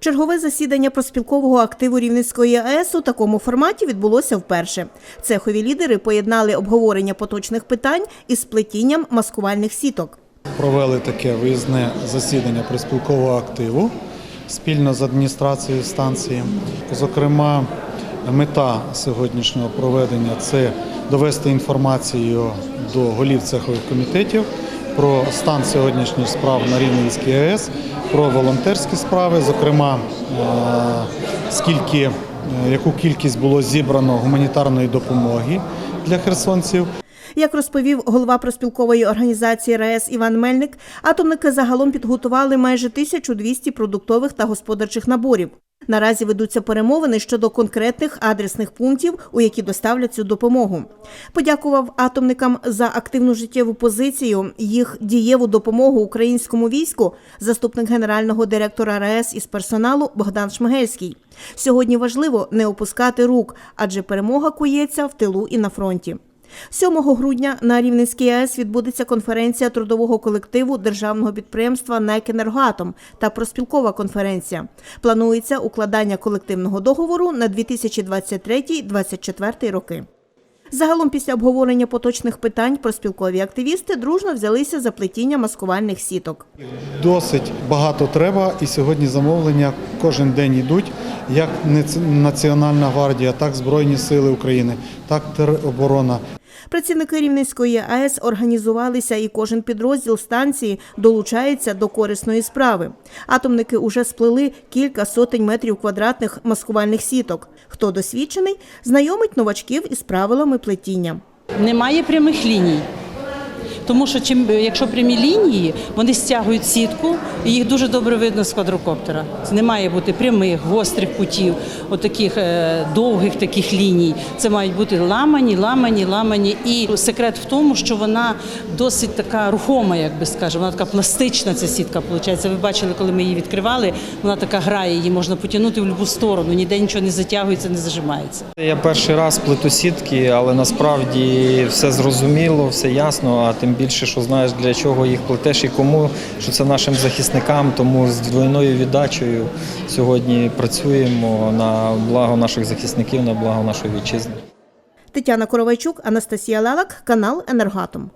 Чергове засідання проспілкового активу Рівненської АЕС у такому форматі відбулося вперше. Цехові лідери поєднали обговорення поточних питань із сплетінням маскувальних сіток. Провели таке виїзне засідання приспілкового активу спільно з адміністрацією станції. Зокрема, мета сьогоднішнього проведення це довести інформацію до голів цехових комітетів про стан сьогоднішніх справ на Рівненській АЕС, про волонтерські справи, зокрема, е, скільки, е, яку кількість було зібрано гуманітарної допомоги для херсонців. Як розповів голова проспілкової організації РаЕС Іван Мельник, атомники загалом підготували майже 1200 продуктових та господарчих наборів. Наразі ведуться перемовини щодо конкретних адресних пунктів, у які доставлять цю допомогу. Подякував атомникам за активну життєву позицію, їх дієву допомогу українському війську, заступник генерального директора РаЕС із персоналу Богдан Шмигельський. Сьогодні важливо не опускати рук, адже перемога кується в тилу і на фронті. 7 грудня на Рівненській АЕС відбудеться конференція трудового колективу державного підприємства «НЕК Енергоатом» та проспілкова конференція. Планується укладання колективного договору на 2023-2024 роки. Загалом після обговорення поточних питань проспілкові активісти дружно взялися за плетіння маскувальних сіток. Досить багато треба, і сьогодні замовлення кожен день йдуть. Як Наці- Національна гвардія, так Збройні Сили України, так тероборона. Працівники Рівненської АЕС організувалися, і кожен підрозділ станції долучається до корисної справи. Атомники уже сплели кілька сотень метрів квадратних маскувальних сіток. Хто досвідчений, знайомить новачків із правилами плетіння. Немає прямих ліній. Тому що чим, якщо прямі лінії, вони стягують сітку, і їх дуже добре видно з квадрокоптера. Не має бути прямих, гострих кутів, отаких е, довгих таких ліній. Це мають бути ламані, ламані, ламані. І секрет в тому, що вона досить така рухома, як би скажемо, вона така пластична. Ця сітка виходить. Ви бачили, коли ми її відкривали, вона така грає, її можна потягнути в будь-яку сторону, ніде нічого не затягується, не зажимається. Я перший раз плету сітки, але насправді все зрозуміло, все ясно. А тим більше, що знаєш для чого їх плетеш і кому, що це нашим захисникам. Тому з двойною віддачею сьогодні працюємо на благо наших захисників, на благо нашої вітчизни. Тетяна Коровайчук, Анастасія Лалак, канал Енергатом.